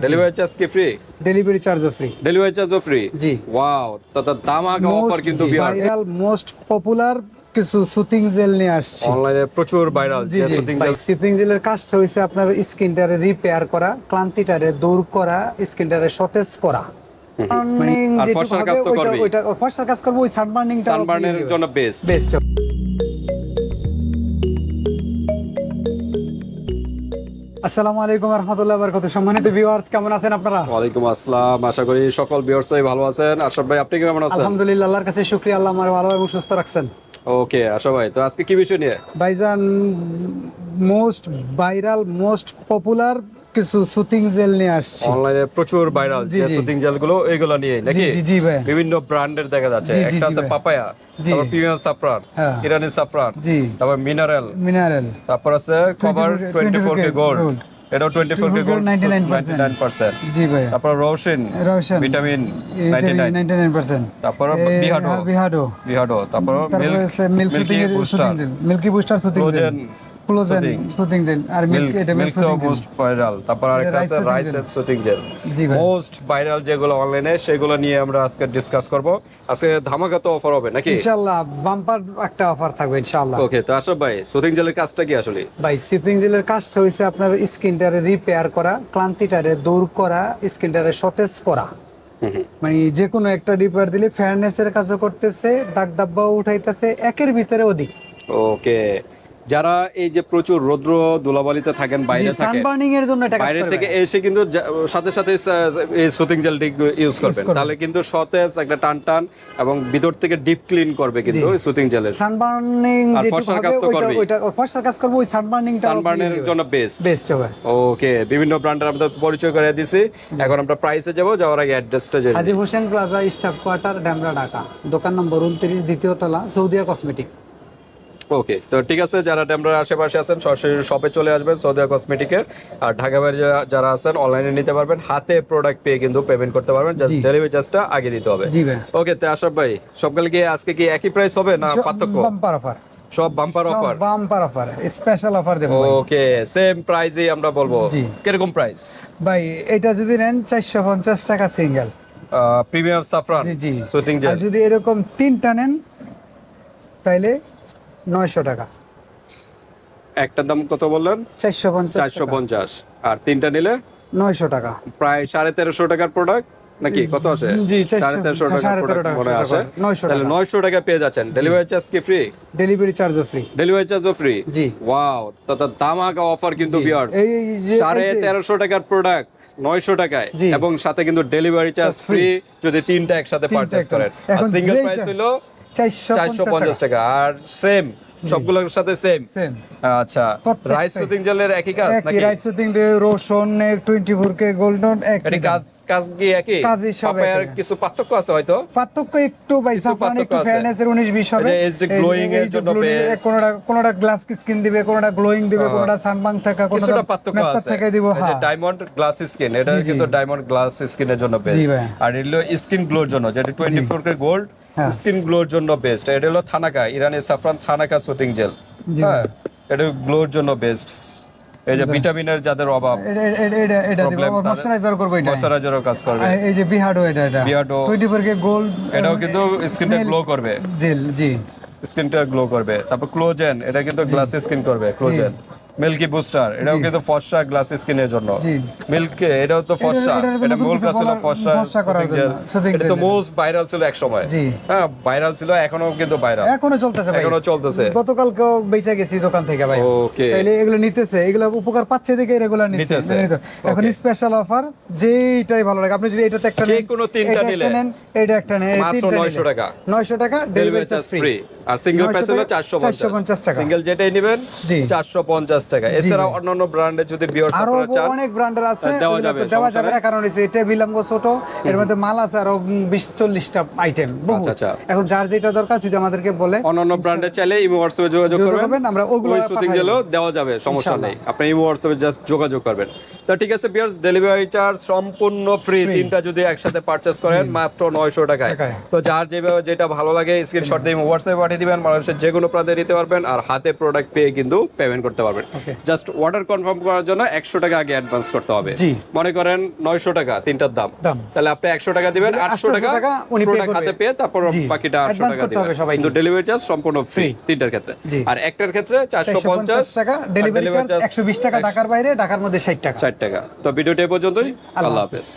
Delivery charge কি free delivery চার্জও free delivery চার্জও ফ্রি জি। ওয়াও তা দামাকা অফার কিন্তু ভাইরাল মোস্ট পপুলার কিছু সুতিং জেল নিয়ে আসছি। অনলাইনে প্রচুর ভাইরাল জি যে জি সুতিং জেলের কাজটা হইছে আপনার স্কিনটারে রিপেয়ার করা ক্লান্তিটারে দূর করা স্কিনটারে সতেজ করা। আর ফর্সার কাজ তো ওইটা- ওইটা ফর্সার কাজ করব ওই সানবার্নিংটা সানবার্নের জন্য বেস্ট বেস্ট আসসালামু আলাইকুম রহমতুল্লাহ বরকত সম্মানিত ভিউয়ার্স কেমন আছেন আপনারা? ওয়ালাইকুম আসসালাম। আশা করি সকল ভিউয়ার্সই ভালো আছেন। আশরাফ ভাই আপনি কেমন আছেন? আলহামদুলিল্লাহ আল্লাহর কাছে শুক্রিয়া। আল্লাহ আমার ভালো এবং সুস্থ রাখছেন। ওকে আশা ভাই তো আজকে কি বিষয় নিয়ে? ভাইজান মোস্ট ভাইরাল মোস্ট পপুলার কিছু সুতিং জেল নিয়ে আসছি। অনলাইনে প্রচুর ভাইরাল যে জি। শুটিং জেলগুলো এগুলো নিয়ে নাকি? জি জি ভাই বিভিন্ন ব্র্যান্ডের দেখা যাচ্ছে। একটা আছে পাপায়া তারপর প্রিমিয়াম সাফরান হ্যাঁ। ইরানি সাফরান জি। তারপর মিনারেল মিনারেল তারপর আছে কভার 24 কে গোল্ড এটাও 24 কে গোল্ড 99% 99% জি ভাই তারপর রোশন রোশন ভিটামিন 99 নাইনটি নাইন পার্সেন্ট তারপর বিহাডো বিহাডো বিহাডো তারপর milk milk soothing booster soothing gel milky booster soothing gel ক্লোজেন। Soothing gel আর মিল্ক এটা মিল্ক মোস্ট ভাইরাল তারপর আরেকটা আছে rice and gel most viral যেগুলো অনলাইনে সেগুলো নিয়ে আমরা আজকে ডিসকাস করব। আজকে ধামাকা তো অফার হবে নাকি? ইনশাআল্লাহ বাম্পার একটা অফার থাকবে ইনশাআল্লাহ। ওকে তো আশরাফ ভাই জেলের কাজটা কি আসলে? ভাই জেলের কাজটা হইছে আপনার স্কিনটারে রিপেয়ার করা ক্লান্তিটারে দূর করা স্কিনটারে সতেজ করা। মানে যে কোনো একটা রিপেয়ার দিলে ফেয়ারনেসের কাজও করতেছে দাগ দাব্বাও উঠাইতেছে একের ভিতরে অধিক। ওকে যারা এই যে প্রচুর রৌদ্র ধুলাবালিতে থাকেন বাইরে থাকেন সানবার্নিং এর জন্য এটা বাইরে থেকে এসে কিন্তু সাথে সাথে এই সুতিং জেলটি ইউজ করবেন। করবেন। তাহলে কিন্তু সতেজ একটা টান টান এবং ভিতর থেকে ডিপ ক্লিন করবে কিন্তু সুতিং জেলের সানবার্নিং আর ফর্সার কাজ তো করবেই। ওইটা ফর্সার কাজ করব ওই সানবার্নিংটা সানবার্নের জন্য বেস্ট বেস্ট হবে। ওকে বিভিন্ন ব্র্যান্ডের আমরা পরিচয় করে দিছি। এখন আমরা প্রাইসে যাব যাওয়ার আগে অ্যাড্রেসটা জেনে Haji Hossain plaza staff quarter Demra Dhaka. দোকান নম্বর উনত্রিশ দ্বিতীয় তলা সৌদিয়া কসমেটিক ওকে তো ঠিক আছে যারা ডেমরার আশেপাশে আছেন সরাসরি শপে চলে আসবেন সৌদিয়া কসমেটিকে আর ঢাকা বাইরে যারা আছেন অনলাইনে নিতে পারবেন। হাতে প্রোডাক্ট পেয়ে কিন্তু পেমেন্ট করতে পারবেন। জাস্ট ডেলিভারি চার্জটা আগে দিতে হবে। ভাই। ওকে তো আশরাফ ভাই সবকালে কি আজকে কি একই প্রাইস হবে না পার্থক্য? সব bumper offer bumper offer special offer দেবো ওকে সেম প্রাইসেই আমরা বলব। কীরকম প্রাইস ভাই এটা যদি নেন চারশো পঞ্চাশ টাকা সিঙ্গেল প্রিমিয়াম সাফরান জি জি। জেল যদি এরকম তিনটা নেন তাইলে নয়শো টাকা। একটার দাম কত বললেন? চারশো পঞ্চাশ চারশো পঞ্চাশ। আর তিনটা নিলে? নয়শো টাকা। প্রায় সাড়ে তেরোশো টাকার প্রোডাক্ট নাকি? কত আসে জি, সাড়ে তেরোশো টাকা, মনে আসে নয়শো তাহলে। নয়শো টাকা পেয়ে যাচ্ছেন। ডেলিভারি চার্জ কি ফ্রি ডেলিভারি চার্জও ফ্রি ডেলিভারি চার্জও ফ্রি জি। ওয়াও তা দামাকা অফার কিন্তু বিয়ার সাড়ে তেরোশো টাকার প্রোডাক্ট নয়শো টাকায়। এবং সাথে কিন্তু ডেলিভারি চার্জ ফ্রি যদি তিনটা একসাথে একটা। করেন। সিঙ্গেল প্রাইস হলো চারশো পঞ্চাশ টাকা। আর সেম সবগুলোর সাথে সেম আচ্ছা রাইস সুতিং জেলের একই কাজ নাকি? রাইস সুতিং রোশন টোয়েন্টি ফোর কে গোল্ডন একই কাজ কাজ কি একই? কাজই সব একই। কিছু পার্থক্য আছে হয়তো? পার্থক্য একটু বাই কিছু সাফরান একটু ফেয়ারনেস এর 19 20 হবে। এই যে এর জন্য কোনটা কোনটা গ্লাস স্কিন দিবে কোনটা গ্লোয়িং দিবে কোনটা সানবাং থাকা কোনটা পার্থক্য আছে। থেকে দিব হ্যাঁ। ডায়মন্ড গ্লাস স্কিন এটা। কিন্তু ডায়মন্ড গ্লাস স্কিনের জন্য জি বেস্ট আর এগুলো স্কিন গ্লোর জন্য যেটা 24 কে গোল্ড হ্যাঁ। স্কিন গ্লোর জন্য বেস্ট। এটা হলো থানাকা ইরানি সাফরান থানাকা সুতিং জেল। হ্যাঁ এটা গ্লোর জন্য বেস্ট। এই যে ভিটামিনের যাদের অভাব এটা এটা ময়শ্চারাইজার করব এটা। ময়শ্চারাইজারও কাজ করবে। এই- যে বিহাডো এটা এটা। Beardo। 24 কে গোল্ড এটাও কিন্তু স্কিনটা গ্লো করবে। জেল জি। স্কিনটা গ্লো করবে। তারপর ক্লোজেন এটা কিন্তু গ্লাস স্কিন করবে ক্লোজেন। মিল্কি বুস্টার এটাও কিন্তু ফর্সা গ্লাস স্কিনের জন্য। মিল্কে এটাও তো ফর্সা। এটা মূল কাজ ছিল ফর্সা এটা তো মোস্ট ভাইরাল ছিল এক সময় জি। হ্যাঁ ভাইরাল ছিল এখনও কিন্তু ভাইরাল এখনও চলতেছে ভাই। এখনও চলতেছে। গতকালকেও বেচা গেছি দোকান থেকে ভাই। ওকে তাইলে এগুলো নিতেছে। এগুলো উপকার পাচ্ছে দেখে রেগুলার নিতেছে। এখন স্পেশাল অফার যেটাই ভালো লাগে। আপনি যদি এটাতে একটা যে কোনো তিনটা নিলে। এটা একটা নেন। মাত্র তিনটা 900 টাকা। 900 টাকা ডেলিভারি চার্জ ফ্রি আর সিঙ্গেল 900 প্রাইস হলো টাকা, 450 টাকা। সিঙ্গেল যেটাই নেবেন জি। 450 টাকা। এছাড়া অন্যান্য যদি বিয়ার আরও আপনারা চান অনেক ব্র্যান্ডের আছে দেওয়া যাবে, দেওয়া যাবে। না কারণ হচ্ছে এটা বিলাম্ব ছোট এর মধ্যে মাল আছে আরও আইটেম বহু আচ্ছা, আচ্ছা। এখন যার যেটা দরকার যদি আমাদেরকে বলে অন্যান্য ব্র্যান্ডে চাইলে ইমো হোয়াটসঅ্যাপে যোগাযোগ করবেন। আমরা ওগুলো শুটিং দেওয়া যাবে সমস্যা নেই। আপনি ইমো হোয়াটসঅ্যাপে জাস্ট যোগাযোগ করবেন। তো ঠিক আছে বিয়ার্স ডেলিভারি চার্জ সম্পূর্ণ ফ্রি তিনটা যদি একসাথে পারচেজ করেন মাত্র 900 টাকায়। টাকায়। তো যার যেভাবে যেটা ভালো লাগে স্ক্রিনশট দিয়ে হোয়াটসঅ্যাপে পাঠিয়ে দিবেন বাংলাদেশের যে কোনো প্রান্তে নিতে পারবেন আর হাতে প্রোডাক্ট পেয়ে কিন্তু পেমেন্ট করতে পারবেন। জাস্ট অর্ডার কনফার্ম করার জন্য একশো টাকা আগে অ্যাডভান্স করতে হবে। জি। মনে করেন নয়শো টাকা তিনটার দাম। তাহলে আপনি একশো টাকা দিবেন আটশো 800 টাকা প্রোডাক্ট হাতে পেয়ে তারপর বাকিটা আটশো টাকা দিবেন। কিন্তু ডেলিভারি চার্জ সম্পূর্ণ ফ্রি তিনটার ক্ষেত্রে। আর একটার ক্ষেত্রে চারশো পঞ্চাশ টাকা ডেলিভারি চার্জ একশো বিশ টাকা ঢাকার বাইরে ঢাকার মধ্যে ষাট টাকা। ষাট টাকা। তো ভিডিওটি পর্যন্তই। আল্লাহ আল্লাহ হাফেজ।